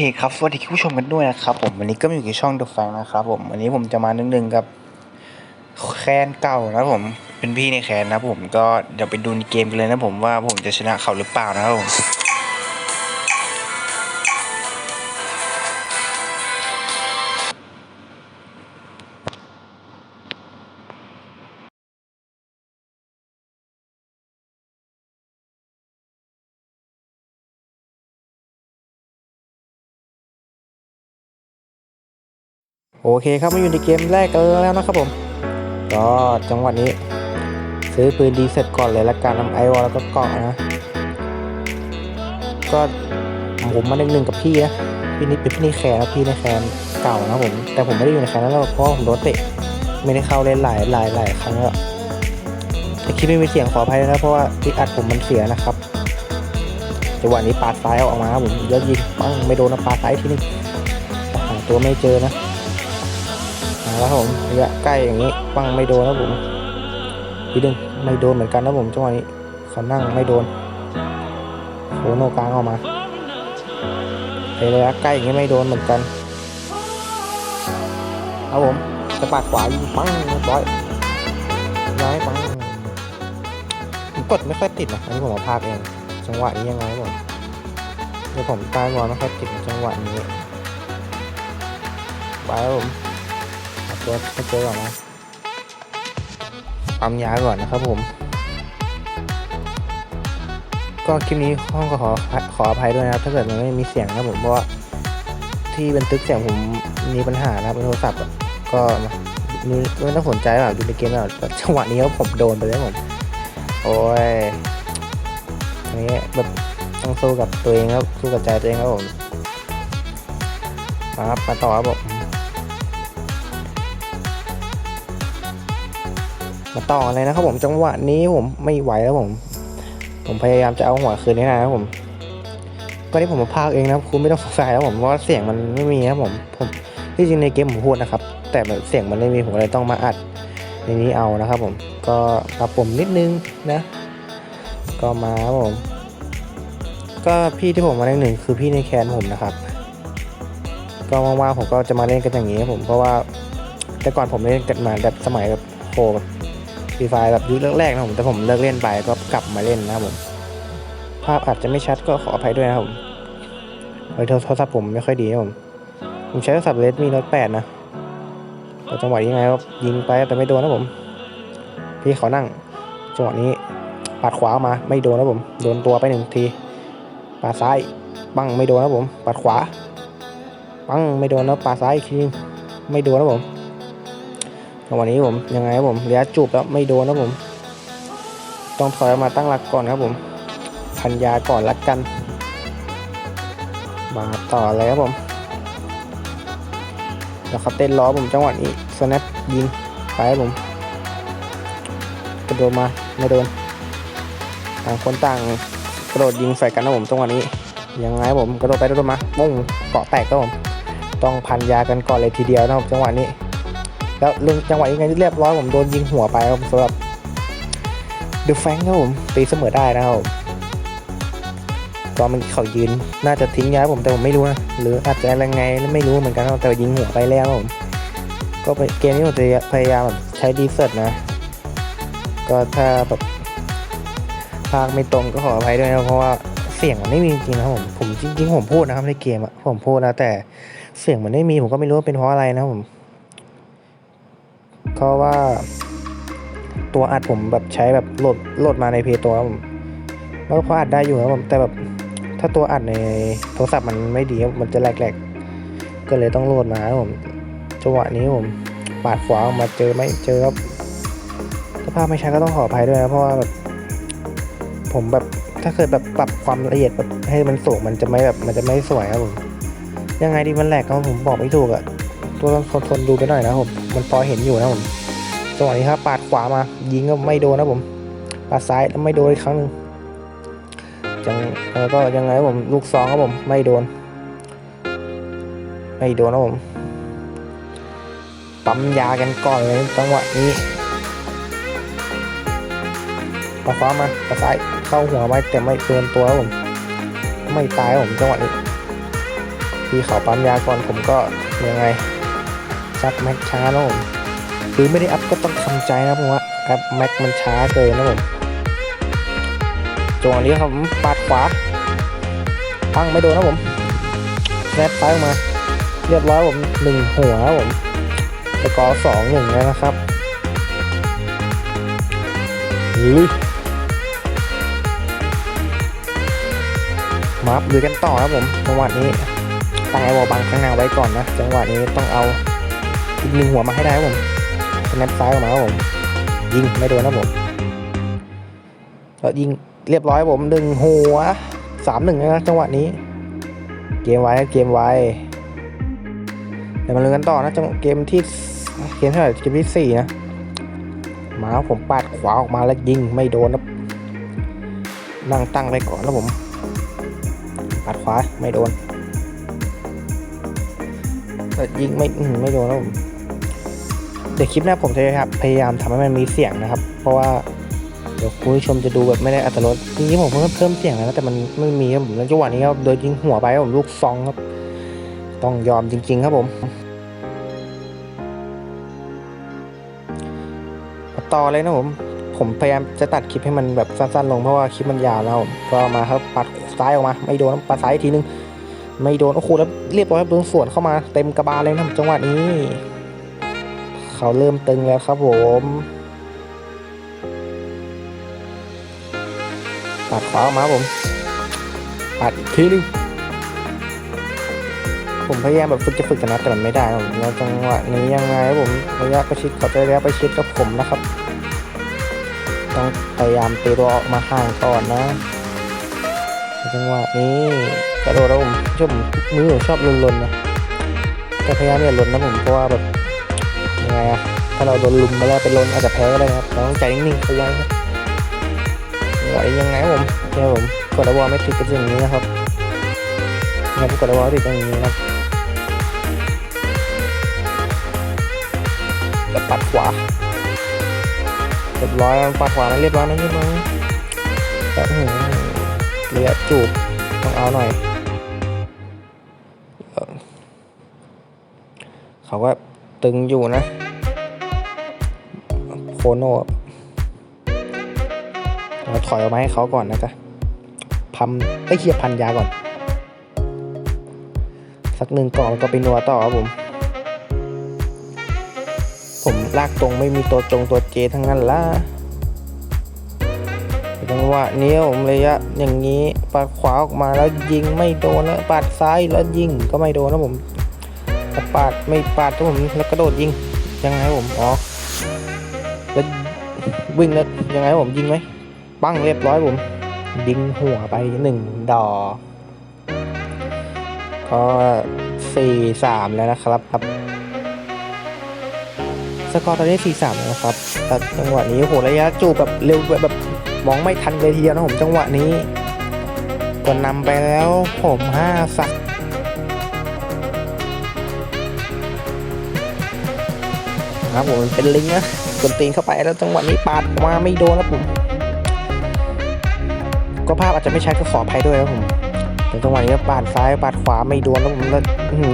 เคครับ สวัสดีคุณผู้ชมกันด้วยนะครับผมวันนี้ก็มีอยู่กับช่อง The Fan นะครับผมวันนี้ผมจะมาหนึ่งๆกับแคนเก่านะผมเป็นพี่ในแคนนะผมก็เดี๋ยวไปดูในเกมกันเลยนะผมว่าผมจะชนะเขาหรือเปล่านะครับผม โอเคครับมาอยู่ในเกมแรกกันแล้วนะครับผม ก็จังหวะนี้ ซื้อปืนดีเสร็จก่อนเลยละกันนำไอวอลแล้วก็เกาะนะ ก็ผมมาหนึ่งหนึ่งกับพี่นะพี่นี่เป็นพี่นี่แคนนะพี่ในแคนเก่านะผม แต่ผมไม่ได้อยู่ในแคนนั้นแล้วเพราะผมโดนเตะไม่ได้เข้าเล่นหลายหลายหลายครั้งแล้วถ้าคลิปไม่มีเสียงขออภัยนะเพราะว่าที่อัดผมมันเสียนะครับจังหวะนี้ปาดซ้ายเอาออกมาครับผมยอดยิงปังไม่โดนนะปาดซ้ายทีนึงหาตัวไม่เจอนะ แล้วครับผมระยะใกล้อย่างนี้ปังไม่โดนนะผมทีนึงไม่โดนเหมือนกันนะผมจังหวะนี้เขานั่งไม่โดนโคโนกลางออกมาในระยะใกล้อย่างนี้ไม่โดนเหมือนกันเอาผมจะปาดขวายิงปังร้อยย้ายปังผมกดไม่ค่อยติดนะอันนี้ผมมาพากเอง จังหวะนี้ยังไงผมเดี๋ยวผมตายบอลไม่ค่อยติดจังหวะนี้ไปแล้วผม ตัวให้เจอก่อนนะปั๊มยาก่อนนะครับผม ก็คลิปนี้ห้องก็ขอขออภัยด้วยนะครับ ถ้าเกิดมันไม่มีเสียงนะผมเพราะว่าที่บันทึกเสียงผมมีปัญหานะครับบนโทรศัพท์ก็ไม่ต้องสนใจหรอกดูในเกมแล้วแต่จังหวะนี้ผมโดนไปแล้วผมโอ้ยอันนี้แบบต้องสู้กับตัวเองครับสู้กับใจตัวเองครับผมครับมาต่อครับผม มาต่อเลยนะครับผมจังหวะนี้ผมไม่ไหวแล้วผม ผมพยายามจะเอาหัวคืนให้นะครับผมก็ที่ผมมาพากเองนะครับคุณไม่ต้องสงสัยแล้วผมเพราะว่าเสียงมันไม่มีนะครับผมผมที่จริงในเกมผมพูดนะครับ แต่เสียงมันไม่มีผมเลยต้องมาอัดในนี้เอานะครับผมก็ปรับผมนิดนึงนะ ก็มาครับผม ก็พี่ที่ผมมาเล่นหนึ่งคือพี่ในแคนผมนะครับ ก็ว่างๆผมก็จะมาเล่นกันอย่างนี้ครับผมเพราะว่าแต่ก่อนผมเล่นกันมาแบบสมัยแบบโค ฟรีไฟแบบยุคแรกๆนะผมแต่ผมเลิกเล่นไปก็กลับมาเล่นนะครับผม ภาพอาจจะไม่ชัดก็ขออภัยด้วยนะครับผมโทรศัพท์ผมไม่ค่อยดีนะผมผมใช้โทรศัพท์เลดมีโน้ตแปดนะแต่จังหวะยังไงก็ยิงไปแต่ไม่โดนนะผม พี่เขานั่งจังหวะนี้ปาดขวามาไม่โดนนะผม โดนตัวไปหนึ่งทีปาดซ้ายปังไม่โดนนะผมปาดขวาปังไม่โดนแล้วปาดซ้ายอีกทีนึงไม่โดนนะผม จังหวะนี้ผมยังไงครับผมระยะจูบแล้วไม่โดนนะผม ต้องถอยออกมาตั้งหลักก่อนครับผมพันยาก่อนละกัน มาต่อเลยครับผมแล้วเขาเต้นล้อผมจังหวะนี้สแนปยิงไปครับผมกระโดดมาไม่โดนต่างคนต่างกระโดดยิงใส่กันนะผมจังหวะนี้ยังไงผมกระโดดไปกระโดดมาปุ้งเกาะแตกครับผมต้องพันยากันก่อนเลยทีเดียวนะครับจังหวะนี้ แล้วเรื่องจังหวะยังไงที่เรียบร้อยผมโดนยิงหัวไปครับสำหรับเดอะแฟงครับผมตีเสมอได้นะครับผมก็มันเขายืนน่าจะทิ้งย้ายผมแต่ผมไม่รู้นะหรืออาจจะอะไรไงไม่รู้เหมือนกันนะแต่ยิงหัวไปแล้วครับผมก็เกมนี้ผมจะพยายามแบบใช้ดีเซิร์ตนะ ก็ถ้าแบบภาคไม่ตรงก็ขออภัยด้วยนะเพราะว่าเสียงมันไม่มีจริงๆนะผมผมจริงๆผมพูดนะครับในเกมอะผมพูดนะแต่เสียงมันไม่มีผมก็ไม่รู้ว่าเป็นเพราะอะไรนะผม เพราะว่าตัวอัดผมแบบใช้แบบโหลดโหลดมาในเพย์ตัวผมแล้วก็พออัดได้อยู่ครับผมแต่แบบถ้าตัวอัดในโทรศัพท์มันไม่ดีครับมันจะแหลกๆ ก็เลยต้องโหลดมาครับผมจังหวะนี้ผมปาดขวาออกมาเจอไม่เจอครับถ้าภาพไม่ชัดก็ต้องขออภัยด้วยนะเพราะว่าแบบผมแบบถ้าเกิดแบบปรับความละเอียดแบบให้มันสูงมันจะไม่แบบมันจะไม่สวยครับผมยังไงดีมันแหลกครับผมบอกไม่ถูกอะตัวต้องทนดูไปหน่อยนะครับผม มันพอเห็นอยู่นะผมจังหวะนี้ครับปาดขวามา ยิงก็ไม่โดนนะผมปาดซ้ายแล้วไม่โดนอีกครั้งหนึ่งจังแล้วก็ยังไงผมลูกซองครับผมไม่โดน ไม่โดนครับผมปั๊มยากันก่อนเลยจังหวะนี้ปาฟ้ามาปาซ้ายเข้าหัวไว้แต่ไม่โดนตัวผมไม่ตายผมจังหวะนี้พี่เขาปั๊มยาก่อนผมก็ยังไง ซักแม็กช้านะผมคือไม่ได้อัพก็ต้องทำใจนะผมว่าอัพแม็กมันช้าเกินนะผมจังหวะนี้ครับปาดขวาพังไม่โดนนะผมแซดซ้ายออกมา เรียบร้อยผมหนึ่งหัวผมสกอร์สองหนึ่งแล้วนะครับลุยมาดูกันต่อครับผมจังหวะนี้ตั้งไอวอลบังข้างหน้าไว้ก่อนนะ จังหวะนี้ต้องเอา อีกหนึ่งหัวมาให้ได้ครับผมสแนปซ้ายออกมาครับผม ยิงไม่โดนนะผมแล้วยิงเรียบร้อยผมหนึ่งหัวสามหนึ่งนะจังหวะนี้ เกมไว้เกมไว้เดี๋ยวมาลุ้นกันต่อนะจังเกมที่เกมเท่าไหร่เกมที่สี่นะมาครับผมปาดขวาออกมาแล้วยิงไม่โดนนะนั่งตั้งไปก่อนนะผมปาดขวาไม่โดนแล้วยิงไม่ไม่โดนนะผม เดี๋ยวคลิปหน้าผมจะพยายามทำให้มันมีเสียงนะครับ เพราะว่าเดี๋ยวคุณผู้ชมจะดูแบบไม่ได้อัตรสจริงๆผมเพิ่มเพิ่มเสียงแล้วแต่มันไม่มีครับผมแล้วจังหวะนี้ครับโดยยิงหัวไปผมลูกซองครับ ต้องยอมจริง ๆ ครับผมต่อเลยนะผม ผมพยายามจะตัดคลิปให้มันแบบสั้นๆลงเพราะว่าคลิปมันยาวแล้วก็มาครับปัดซ้ายออกมา ไม่โดนปัดซ้ายทีนึง ไม่โดนโอ้โหแล้วเรียบร้อยครับโดนสวนเข้ามาเต็มกระบาลเลยนะจังหวะนี้ เขาเริ่มตึงแล้วครับผม ปัดขวาออกมาผม ปัดอีกทีนึงผมพยายามแบบฝึกจะฝึกกันนะแต่มันไม่ได้ครับผมแล้วจังหวะนี้ยังไงผมระยะประชิดเขาจะระยะประชิดกับผมนะครับ ต้องพยายามตีตัวออกมาห่างก่อนนะจังหวะนี้กระโดดแล้วผมชอบมือผมชอบลนๆนะแต่พยายามอย่าลนนะผมเพราะว่าแบบ ถ้าเราโดนลุมมาแล้วเป็นลนอาจจะแพ้ก็ได้นะครับเราต้องใจนิ่งๆเอาไว้ครับจังหวยังไงผมเนี่ยผมกดระวอไม่ติดกันอย่างนี้นะครับนี่ยผมกดระวอติดอย่างนี้นะครับแล้วปัดขวาเรียบร้อยปัดขวานเรียบร้อยนะเรียบร้อยนะแต่อื้อหือเลียจูบต้องเอาหน่อยเขาก็ตึงอยู่นะ โคโน่เราถอยออกมาให้เขาก่อนนะจ๊ะพัมไอ้เคียพันยาก่อน สักหนึ่งก่อนก็ไปนัวต่อครับผม ผมลากตรงไม่มีตัวจงตัวเจทั้งนั้นละจังหวะนี้ผมระยะอย่างนี้ปาดขวาออกมาแล้วยิงไม่โดนแล้วปาดซ้ายแล้วยิงก็ไม่โดนนะผมปาดไม่ปาดถ้าผมแล้วกระโดดยิงยังไงผมอ๋อ แล้ววิ่งแล้วยังไงผมยิงไหมปั้งเรียบร้อยผม ยิงหัวไปหนึ่งดอกก็สี่สามแล้วนะครับครับ สกอร์ตอนนี้4 3นะครับแต่จังหวะนี้โหระยะจูบแบบเร็วแบบมองไม่ทันเลยทีเดียวนะผมจังหวะนี้ก็นำไปแล้วผม5สักครับผมเป็นลิงนะ กดตีนเข้าไปแล้วจังหวะนี้ปาดมาไม่โดนนะผมก็ภาพอาจจะไม่ชัดก็ขออภัยด้วยนะผมแต่จังหวะนี้ปาดซ้ายปาดขวาไม่โดนแล้วผมแล้ว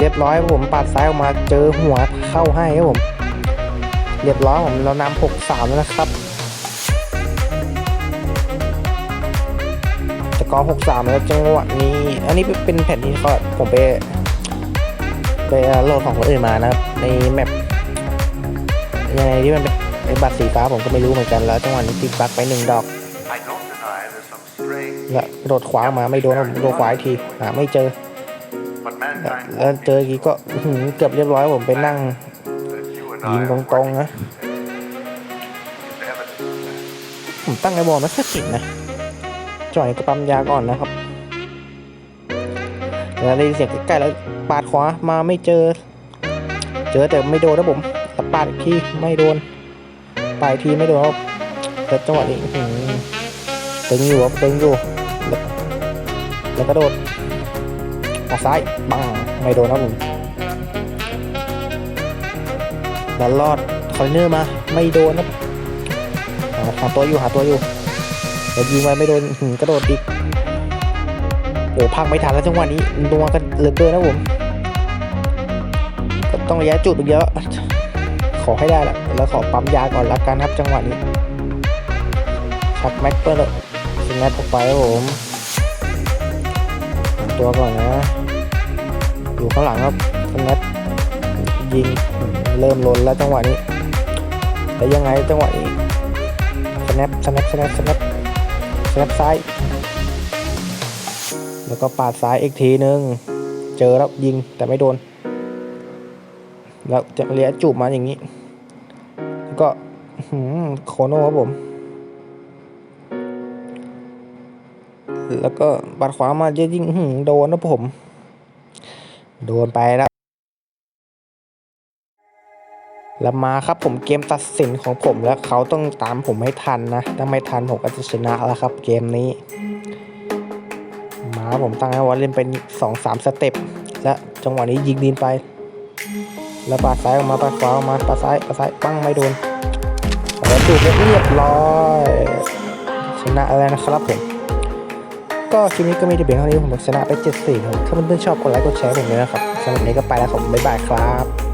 เรียบร้อยผมปาดซ้ายออกมาเจอหัวเข้าให้ครับผม เรียบร้อยผมเรานำหกสามแล้วนะครับสกอร์หกสามแล้วจังหวะนี้ อันนี้เป็นแผ่นที่เขาผมไปไปโหลดของคนอื่นมานะครับในแมปยังไงที่มันเป็น ไอ้บัตรสีฟ้าผมก็ไม่รู้เหมือนกันแล้วจังหวะนี้ติดบักไปหนึ่งดอกแล้วโดดขวามาไม่โดนโดดขวาอีกทีหาไม่เจอแล้วเจออีกทีก็เกือบเรียบร้อยผมไปนั่งยิงตรงๆนะผมตั้งไอ้บอลไม่ค่อยเก่งนะจ่อยก็ปั๊มยาก่อนนะครับแล้วได้ยินเสียงใกล้ๆแล้วปาดขวามาไม่เจอ เจอแต่ไม่โดนนะผมแต่ปาดอีกทีไม่โดน ปาดอีกทีไม่โดนครับแต่จังหวะนี้อื้อหือตึงอยู่ครับตึงอยู่แล้วแล้วกระโดดปาดซ้ายบังไม่โดนนะผมแล้วรอดคอยเนอร์มา ไม่โดนนะหาหาตัวอยู่หาตัวอยู่แล้วยิงไปไม่โดนกระโดดอีกโอ้พังไม่ทันแล้วจังหวะนี้นัวกันเหลือเกินนะผม ก็ต้องระยะจุดเยอะ ขอให้ได้แหละแล้วขอปั๊มยาก่อนละกันครับจังหวะนี้ชักแม็กเปอร์เลยสแนปออกไปครับผมตัวก่อนนะ อยู่ข้างหลังครับสแนปยิงเริ่มลนแล้วจังหวะนี้แล้วยังไงจังหวะนี้สแนปสแนปสแนปสแนปสแนปซ้าย แล้วก็ปาดซ้ายอีกทีนึง เจอแล้วยิงแต่ไม่โดน แล้วจะเลี้ยจูบมาอย่างนี้ แล้วก็โคโน่ครับผม แล้วก็ปัดขวามาจะยิงโดนนะผม โดนไปแล้วแล้วมาครับผมเกมตัดสินของผมแล้วเขาต้องตามผมให้ทันนะ ถ้าไม่ทันผมก็จะชนะแล้วครับเกมนี้ มาผมตั้งไว้ว่าเล่นเป็นสองสามสเต็ปและจังหวะนี้ยิงดินไป แล้วปาดซ้ายออกมาปาดขวาออกมาปาดซ้ายปาดซ้ายปั้งไม่โดนแล้วจูบเรียบร้อยชนะแล้วนะครับผมก็คลิปนี้ก็มีแต่เพียงเท่านี้ผมชนะไป7-4ครับถ้าเพื่อนๆชอบกดไลค์กดแชร์ผมเลยนะครับสำหรับนี้ก็ไปแล้วผมบ๊ายบายครับ